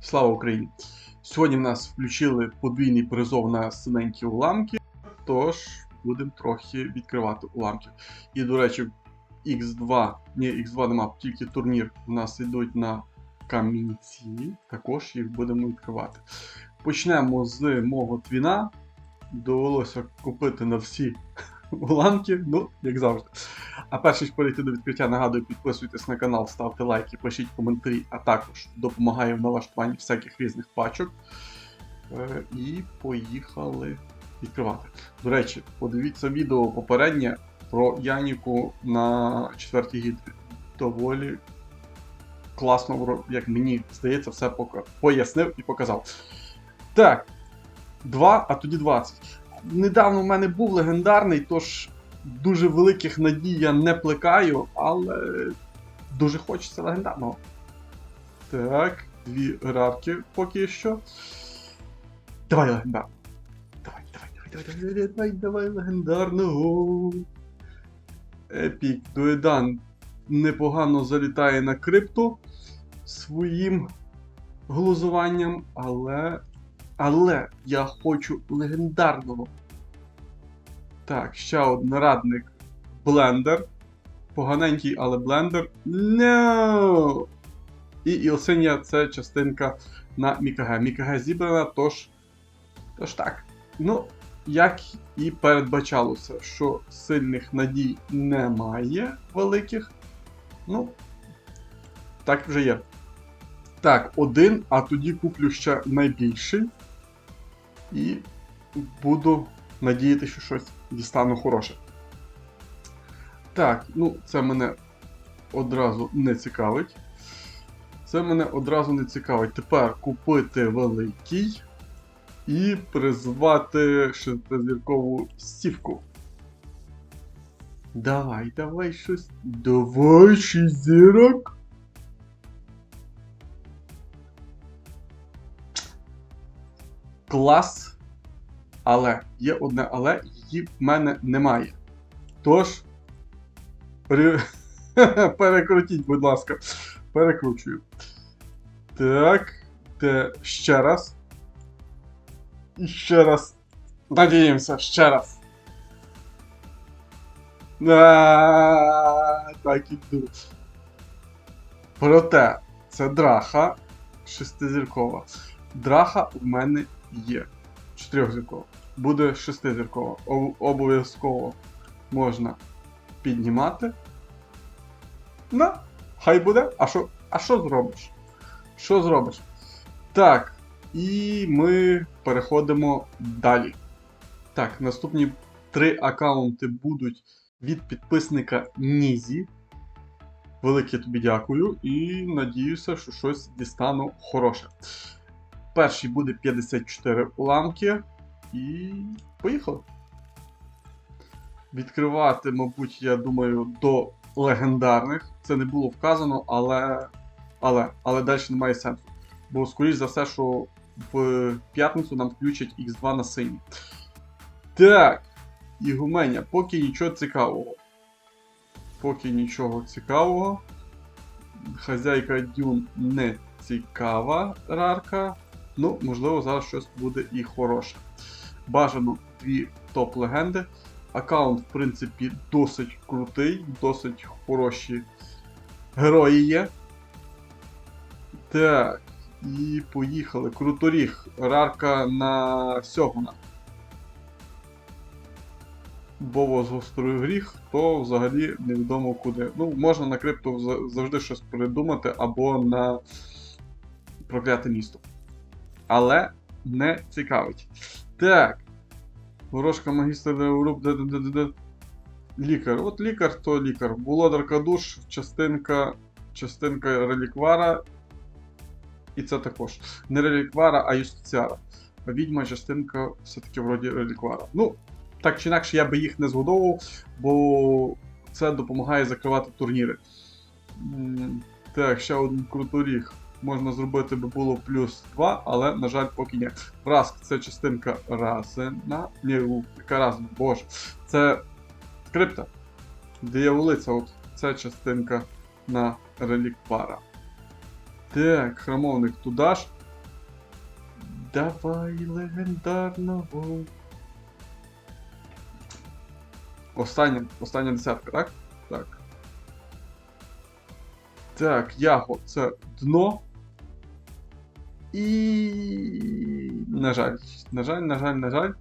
Слава Україні! Сьогодні в нас включили подвійний призов на синенькі уламки, тож будемо трохи відкривати уламки. І, до речі, X2, ні, X2 нема, тільки турнір у нас йдуть на камінці, також їх будемо відкривати. Почнемо з мого твіна. Довелося купити на всі уламки, ну, як завжди. А перш ніж перейти до відкриття, нагадую, підписуйтесь на канал, ставте лайки, пишіть коментарі, а також допомагає в налаштуванні всяких різних пачок. Е, І поїхали відкривати. До речі, подивіться відео попереднє про Яніку на четвертій гідрі. Доволі класно, як мені здається, все пояснив і показав. Так, 2, а тоді 20. Недавно в мене був легендарний, тож дуже великих надій я не плекаю, але дуже хочеться легендарного. Так, дві рарки поки що. Давай легендарного. Давай, давай, давай, легендарного. Епік Дуедан непогано залітає на крипту своїм глузуванням, але. Але я хочу легендарного. Так, ще один радник блендер. Поганенький, але блендер. No! І Ілсинія це частинка на Мікаге. Мікаге зібрана, тож. Тож так. Ну, як і передбачалося, що сильних надій немає великих. Ну, так вже є. Так, один, а тоді куплю ще найбільший. І буду надіятися, що щось дістану хороше. Так, ну це мене одразу не цікавить. Це мене одразу не цікавить. Тепер купити великий і призвати шестизіркову стівку. Давай, давай щось. Давай шість зірок. Клас. Але є одне але, її в мене немає. Тож. Пере... Перекрутіть, будь ласка. Перекручую. Так. Те ще раз. І ще раз. Надіємося, ще раз. А, Так іду. Проте, це драха шестизіркова. Драха в мене є. Чотирьохзіркова. Буде шестизіркова. Об- Обов'язково можна піднімати. Ну, хай буде. А що, а що зробиш? Що зробиш? Так, і ми переходимо далі. Так, наступні три аккаунти будуть від підписника Нізі. Велике тобі дякую і надіюся, що щось дістану хороше. Перший буде 54 уламки. І поїхали. Відкривати, мабуть, я думаю, до легендарних. Це не було вказано, але. Але, але далі немає сенсу. Бо, скоріш за все, що в п'ятницю нам включать X2 на синій. Так. Ігуменя, поки нічого цікавого. Поки нічого цікавого. Хазяйка Дюн не цікава рарка. Ну, можливо, зараз щось буде і хороше. Бажано дві топ-легенди. Аккаунт, в принципі, досить крутий, досить хороші герої є. Так, і поїхали. Круторіг. Рарка на Сьогуна. Бово з гострою гріх, то взагалі невідомо куди. Ну, можна на крипту завжди щось придумати або на прокляте місто. Але не цікавить. Так. Ворожка магістр Европ. Лікар. От лікар то лікар. Володар Кадуш, частинка, частинка реліквара. І це також. Не реліквара, а юстиціара. Відьма частинка все-таки вроді реліквара. Ну, так чи інакше, я би їх не згодовував, бо це допомагає закривати турніри. Так, ще один круторіг. Можна зробити би було плюс 2, але, на жаль, поки ні. Раск це частинка Разена. Ні, у, яка Разена, боже. Це Крипта. Дияволиця, от ця частинка на реліквара. Так, храмовник туди ж. Давай легендарного. Остання, остання десятка, так? Так. Так, яго, це дно. І. На жаль, на жаль, на жаль, на жаль.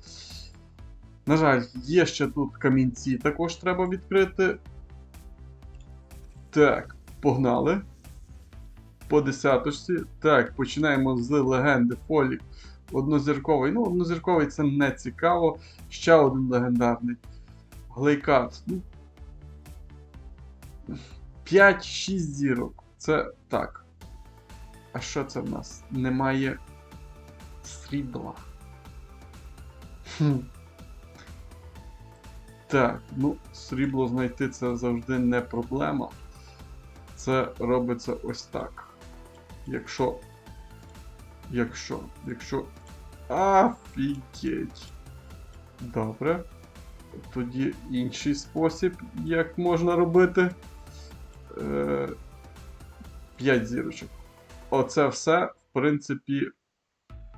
На жаль, є ще тут камінці, також треба відкрити. Так, погнали. По десяточці. Так, починаємо з легенди Фолік. Однозірковий. Ну, однозірковий це не цікаво. Ще один легендарний. Глейкат. Ну, 5-6 зірок. Це так. А що це в нас? Немає срібла. Хм. Так, ну, срібло знайти це завжди не проблема. Це робиться ось так. Якщо. Якщо. Якщо. Офігеть. Добре. Тоді інший спосіб, як можна робити. Е, 5 зірочок. Оце все, в принципі,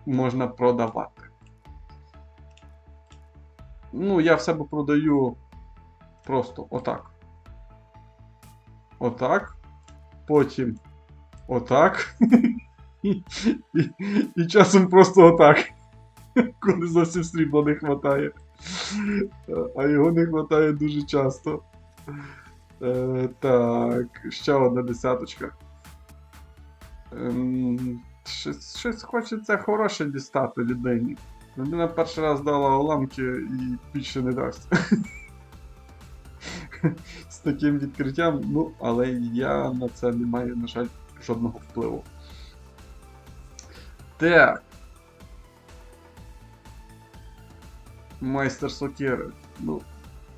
можна продавати. Ну, я в себе продаю просто отак. Отак. Потім отак. І, і, часом просто отак. Коли зовсім срібла не вистачає. А його не вистачає дуже часто. Е, так, ще одна десяточка. Ем, щось, щось хочеться хороше дістати людині. Людина перший раз дала уламки і більше не дасть. З таким відкриттям, ну, але я на це не маю, на жаль, жодного впливу. Так. Майстер Сокири. Ну,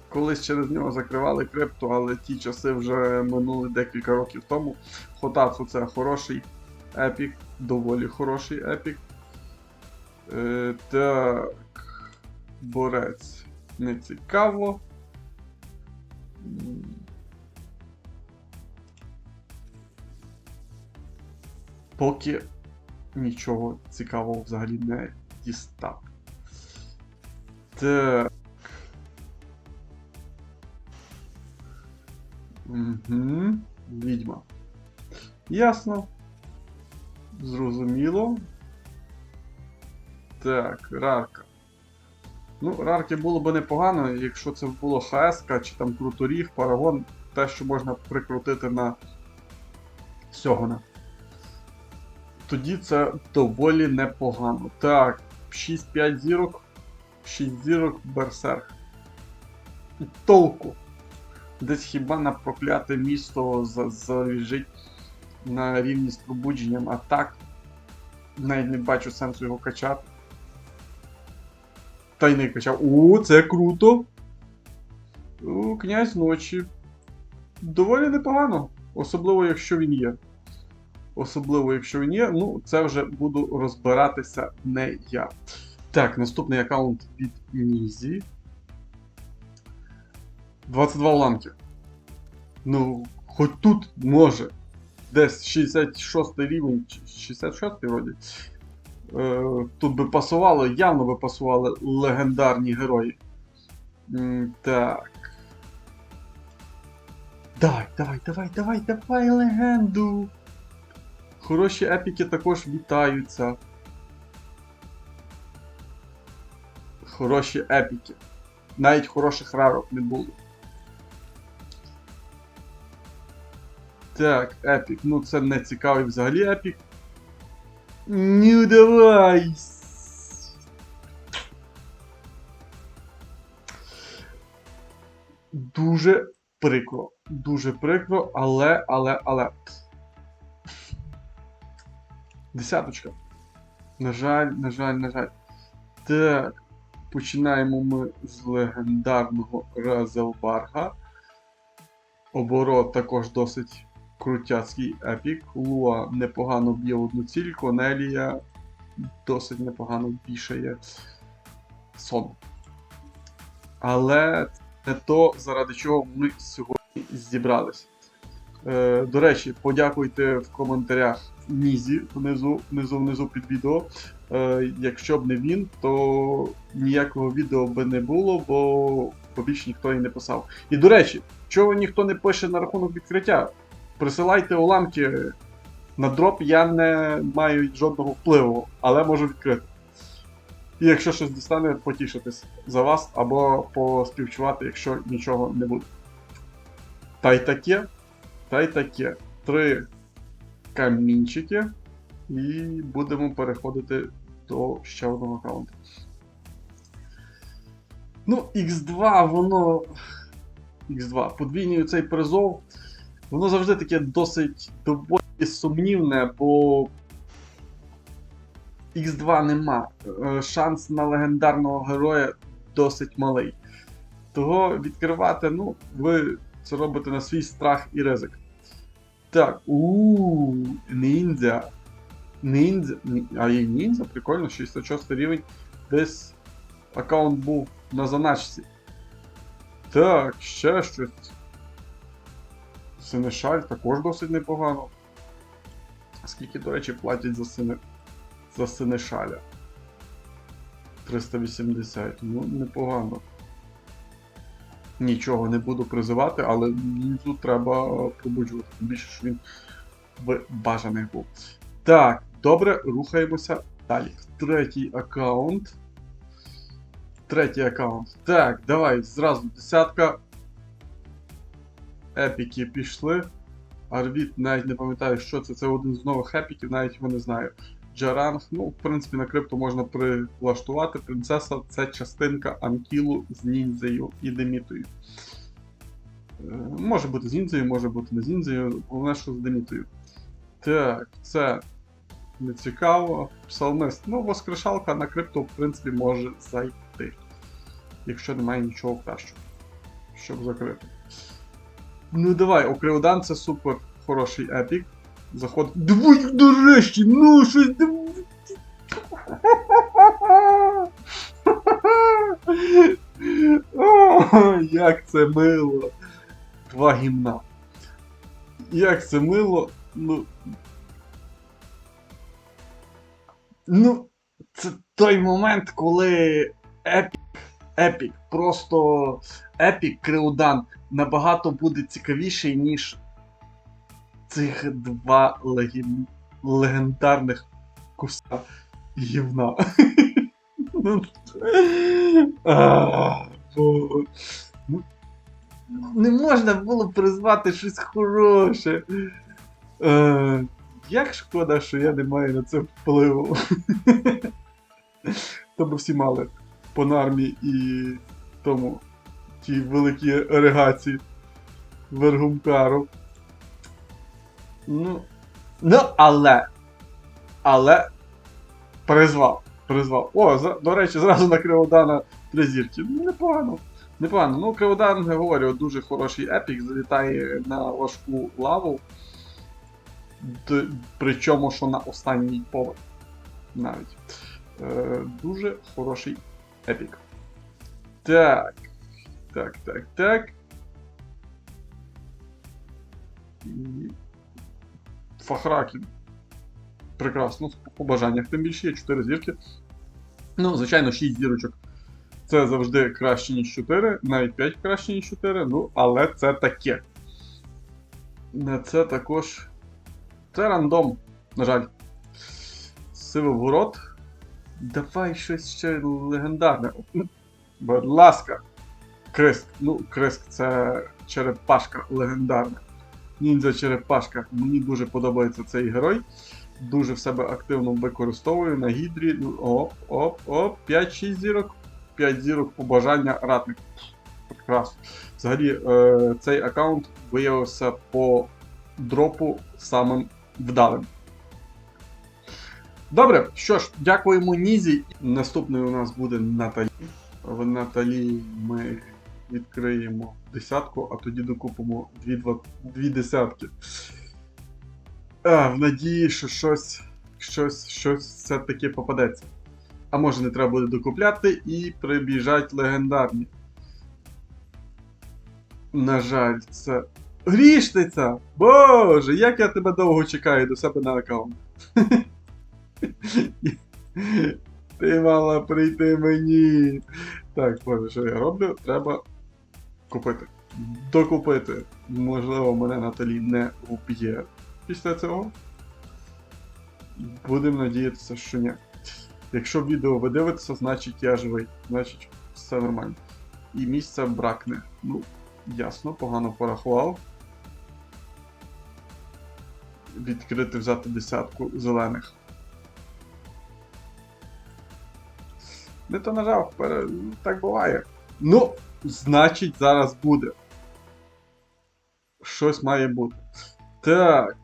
колись через нього закривали крипту, але ті часи вже минули декілька років тому. Хотацу це хороший епік, доволі хороший епік. Е, так. Борець. Не цікаво. Поки нічого цікавого взагалі не дістав. Так. Угу. Відьма. Ясно. Зрозуміло. Так, рарка. Ну, рарки було б непогано, якщо це було ХС чи там круторіг, парагон, те, що можна прикрутити на Сьогона. Тоді це доволі непогано. Так, 6-5 зірок, 6 зірок берсерк. І толку. Десь хіба на прокляте місто за- залежить на рівні з пробудженням, а так навіть не бачу сенсу його качати. Та й не качав. О, це круто! О, князь ночі. Доволі непогано. Особливо, якщо він є. Особливо, якщо він є, ну, це вже буду розбиратися не я. Так, наступний аккаунт від Нізі. 22 уламки. Ну, хоч тут може. Десь 66 рівень, чи 66 вроді. Е, тут би пасувало, явно би пасували легендарні герої. Так. Давай, давай, давай, давай, давай легенду. Хороші епіки також вітаються. Хороші епіки. Навіть хороших рарок не було. Так, епік. Ну це не цікавий взагалі епік. Ну давай. Дуже прикро. Дуже прикро, але, але, але. Десяточка. На жаль, на жаль, на жаль. Так. Починаємо ми з легендарного Разелбарга. Оборот також досить крутяцький епік. Луа непогано б'є одну ціль, Конелія досить непогано вішає сон. Але не то, заради чого ми сьогодні зібрались. Е, до речі, подякуйте в коментарях Нізі внизу, внизу, внизу під відео. Е, якщо б не він, то ніякого відео би не було, бо побільше ніхто і не писав. І до речі, чого ніхто не пише на рахунок відкриття? Присилайте уламки. На дроп я не маю жодного впливу, але можу відкрити. І якщо щось дістане, потішитись за вас або поспівчувати, якщо нічого не буде. Та й таке, та й таке. Три камінчики. І будемо переходити до ще одного аккаунту. Ну, X2, воно. X2, подвійний цей призов. Воно завжди таке досить доволі сумнівне, бо X2 нема. Е, Шанс на легендарного героя досить малий. Того відкривати, ну, ви це робите на свій страх і ризик. Так, у ніндзя. Ніндзя. А є ніндзя, прикольно, 66 рівень. Десь аккаунт був на заначці. Так, ще щось. Синешаль також досить непогано. Скільки, до речі, платять за сине... за Синешаля? 380. Ну, непогано. Нічого не буду призивати, але ніндзю треба пробуджувати. Тим більше, що він в бажаних був. Так, добре, рухаємося далі. Третій аккаунт. Третій аккаунт. Так, давай, зразу десятка. Епіки пішли. Арвіт навіть не пам'ятаю, що це. Це один з нових епіків, навіть його не знаю. Джаранг, ну, в принципі, на крипту можна прилаштувати. Принцеса це частинка Анкілу з ніндзею і Демітою. Е, Може бути з ніндзею, може бути не з ніндзею, головне, що з Демітою. Так, це не цікаво. Псалмист. Ну, воскрешалка на крипту, в принципі, може зайти. Якщо немає нічого кращого, щоб закрити. Ну давай, Окреодан це супер хороший епік. Заход. Давай нарешті, ну щось. О, як це мило. Два гімна. Як це мило. Ну. Ну, це той момент, коли епік, епік, просто епік Креудан набагато буде цікавіший, ніж цих два леген... легендарних куска гівна. Ну, Не можна було призвати щось хороше. Е, Як шкода, що я не маю на це впливу. То би всі мали по нармі і тому ті великі ерегації Вергумкару. Ну, ну, але. Але. Призвав. Призвав. О, за, до речі, зразу на Криводана три зірки. Непогано. Непогано. Ну, Криводан, я говорю, дуже хороший епік, залітає на важку лаву. Причому, що на останній поверх. Навіть. Е, дуже хороший епік. Так. Так, так, так. Фахракін. Прекрасно, по побажаннях тим більше є 4 зірки. Ну, звичайно, 6 зірочок. Це завжди краще, ніж 4, навіть 5 краще, ніж 4, ну, але це таке. Це також. Це рандом, на жаль. Сивоворот. Давай щось ще легендарне. Будь ласка. Криск. Ну, Криск це черепашка легендарна. Ніндзя черепашка. Мені дуже подобається цей герой. Дуже в себе активно використовую на гідрі. Ну, Оп, оп, оп, 5-6 зірок. 5 зірок побажання ратник. Прекрасно. Взагалі, е, цей аккаунт виявився по дропу самим вдалим. Добре, що ж, дякуємо Нізі. Наступною у нас буде Наталі. В Наталі ми відкриємо десятку, а тоді докупимо дві, два, дві десятки. А, в надії, що щось, щось, щось все-таки попадеться. А може не треба буде докупляти і прибіжать легендарні. На жаль, це. Грішниця! Боже, як я тебе довго чекаю до себе на аккаунт. Ти мала прийти мені. Так, боже, що я роблю? Треба купити. Докупити. Можливо, мене Наталі не вб'є після цього. Будемо надіятися, що ні. Якщо відео ви дивитеся, значить я живий. Значить, все нормально. І місця бракне. Ну, ясно, погано порахував. Відкрити взяти десятку зелених. Не то нажав, так буває. Ну, значить, зараз буде. Щось має бути. Так.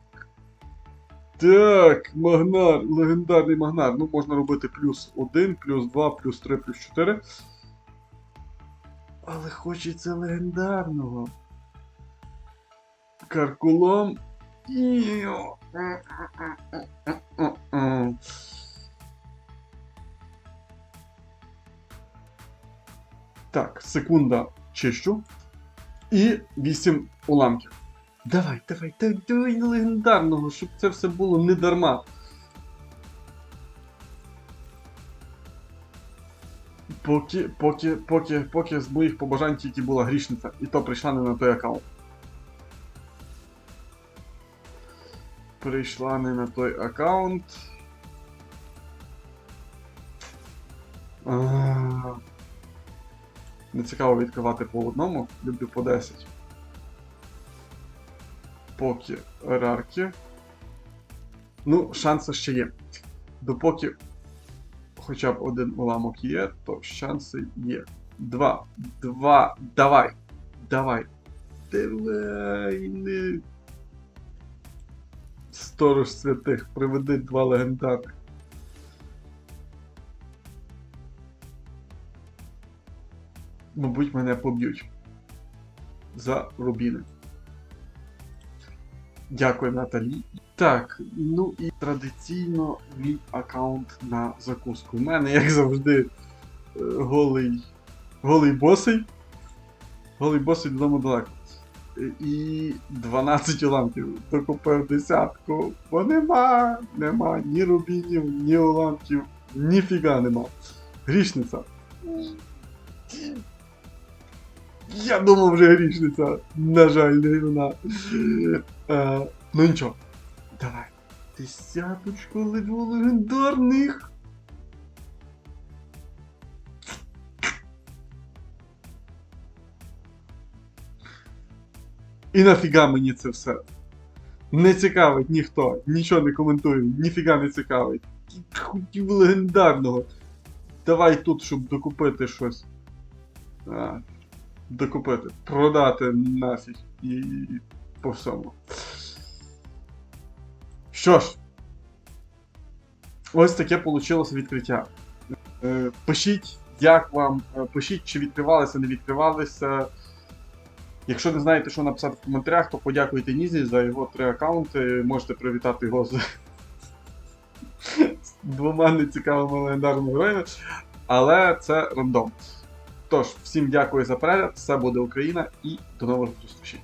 Так, магнар, легендарний магнар. Ну, можна робити плюс 1, плюс 2, плюс 3, плюс 4. Але хочеться легендарного. Каркулом. Так, секунда чищу. І 8 уламків. Давай, давай, давай, давай легендарного, щоб це все було не дарма. Поки, поки, поки, поки з моїх побажань тільки була грішниця, і то прийшла не на той аккаунт. Прийшла не на той аккаунт. А, Не цікаво відкривати по одному, люблю по 10. Поки рарки. Ну, шанси ще є. Допоки хоча б один уламок є, то шанси є. Два. Два. Давай. Давай. Давай. Сторож святих, приведи два легендарних. Мабуть, мене поб'ють. За рубіни. Дякую, Наталі. Так, ну і традиційно мій аккаунт на закуску. У мене, як завжди, е, голий. Голий босий. Голий босий додому далеко. І 12 уламків. Докупив десятку. Бо нема, нема ні рубінів, ні уламків, ніфіга нема. Грішниця. Я думав вже грішниця. На жаль, не вона. Е, ну нічого. Давай. Десяточку ледве легендарних. І нафіга мені це все? Не цікавить ніхто, нічого не коментую, ніфіга не цікавить. Хотів легендарного. Давай тут, щоб докупити щось. А, докупити. Продати нафіг і по всьому. Що ж, ось таке вийшло відкриття. Е, Пишіть, як вам, е, пишіть, чи відкривалися, не відкривалися. Якщо не знаєте, що написати в коментарях, то подякуйте Нізі за його три аккаунти. Можете привітати його з, двома нецікавими легендарними героями. Але це рандом. Тож, всім дякую за перегляд, все буде Україна і до нових зустрічей.